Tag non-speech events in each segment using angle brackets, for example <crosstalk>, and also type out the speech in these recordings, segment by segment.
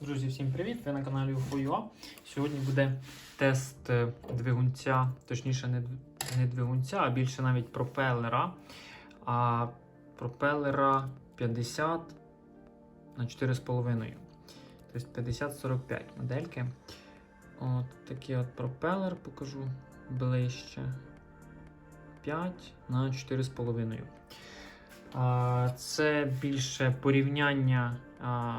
Друзі, всім привіт! Ви на каналі UFO.ua. Сьогодні буде тест е, двигунця, точніше, не, двигунця, а більше навіть пропелера. А пропелера 50 на 4,5. Тобто 50-45 модельки. От такий от пропелер покажу ближче. 5 на 4,5. А, Це більше порівняння а,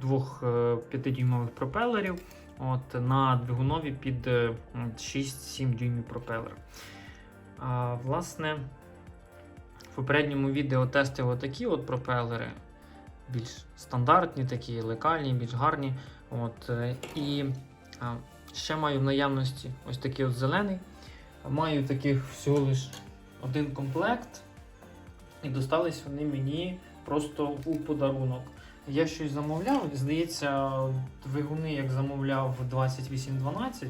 двох 5-дюймових пропелерів от, на двигунові під е, 6-7 дюймів пропелер. А, Власне, в попередньому відео тестив отакі от пропелери, більш стандартні, такі лекальні, більш гарні. От, е, і а, ще маю в наявності ось такий от зелений. Маю таких всього лиш один комплект. І достались вони мені просто у подарунок. Я щось замовляв, здається, двигуни, як замовляв 2812.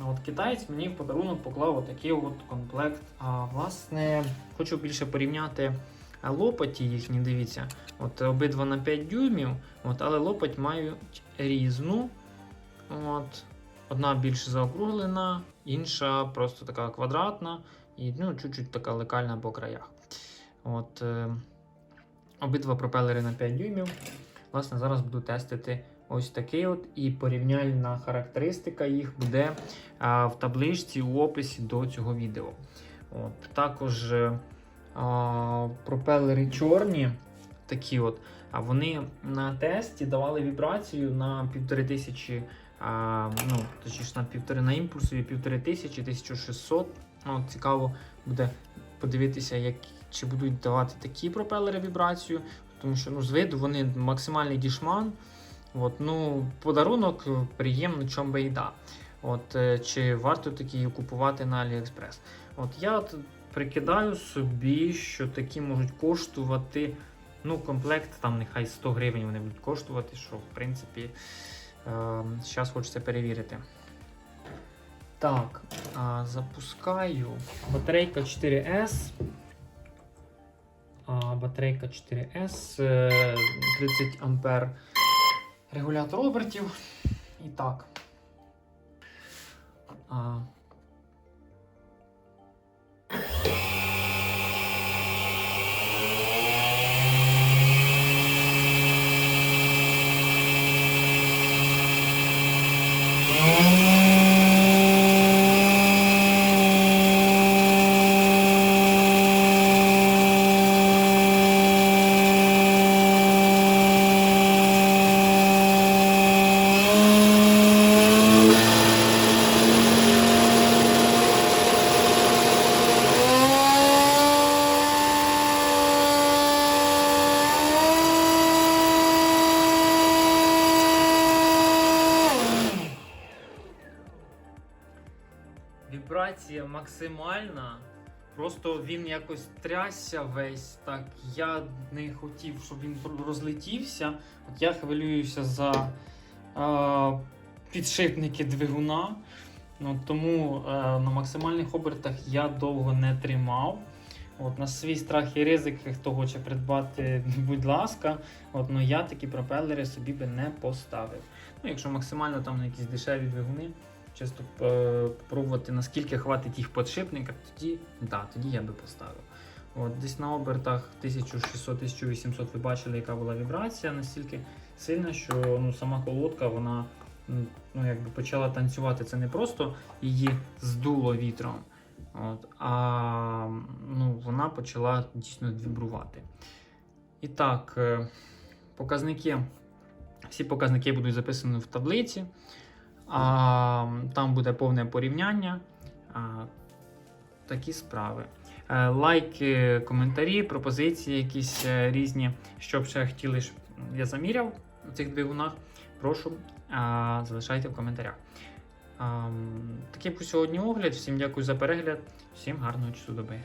Ну, От китаєць мені в подарунок поклав отакий от комплект. А власне, хочу більше порівняти лопаті їхні, дивіться. От обидва на 5 дюймів, от, але лопать мають різну. От, одна більш заокруглена, інша просто така квадратна і ну, чуть-чуть така лекальна по краях. От, е, обидва пропелери на 5 дюймів. Власне, зараз буду тестити ось такий от, і порівняльна характеристика їх буде а, в табличці у описі до цього відео. От, також е, а, пропелери чорні, такі от, а вони на тесті давали вібрацію на 1500, а, ну, точніше на півтори на імпульсові 1500, 1600. Ну, цікаво буде подивитися, як, чи будуть давати такі пропелери вібрацію, тому що ну, з виду вони максимальний дішман. От, ну, подарунок е, приємно, чом би і да. От, е, чи варто такі купувати на AliExpress? От я прикидаю собі, що такі можуть коштувати. Ну, комплект там нехай 100 гривень вони будуть коштувати, що в принципі зараз хочеться перевірити. Так, а, запускаю. Батарейка 4S. А, батарейка 4S, е, 30 ампер регулятор обертів. І так. А, Вібрація максимальна. Просто він якось трясся весь. Так я не хотів, щоб він розлетівся. От я хвилююся за е, підшипники двигуна. Ну, тому е, на максимальних обертах я довго не тримав. От, на свій страх і ризик, хто хоче придбати, <laughs> будь ласка, от, ну, я такі пропелери собі би не поставив. Ну, якщо максимально там якісь дешеві двигуни, чисто е, попробувати, наскільки хватить їх подшипника, тоді, да, тоді я би поставив. От, десь на обертах 1600-1800 ви бачили, яка була вібрація, настільки сильна, що ну, сама колодка вона ну, якби почала танцювати. Це не просто її здуло вітром, от, а ну, вона почала дійсно вібрувати. І так, е, показники. Всі показники будуть записані в таблиці. А, там буде повне порівняння. Такі справи. Е, Лайки, коментарі, пропозиції якісь е, різні, що б ще хотіли, щоб я заміряв у цих двигунах. Прошу, залишайте в коментарях. Такий був сьогодні огляд. Всім дякую за перегляд, всім гарного часу доби.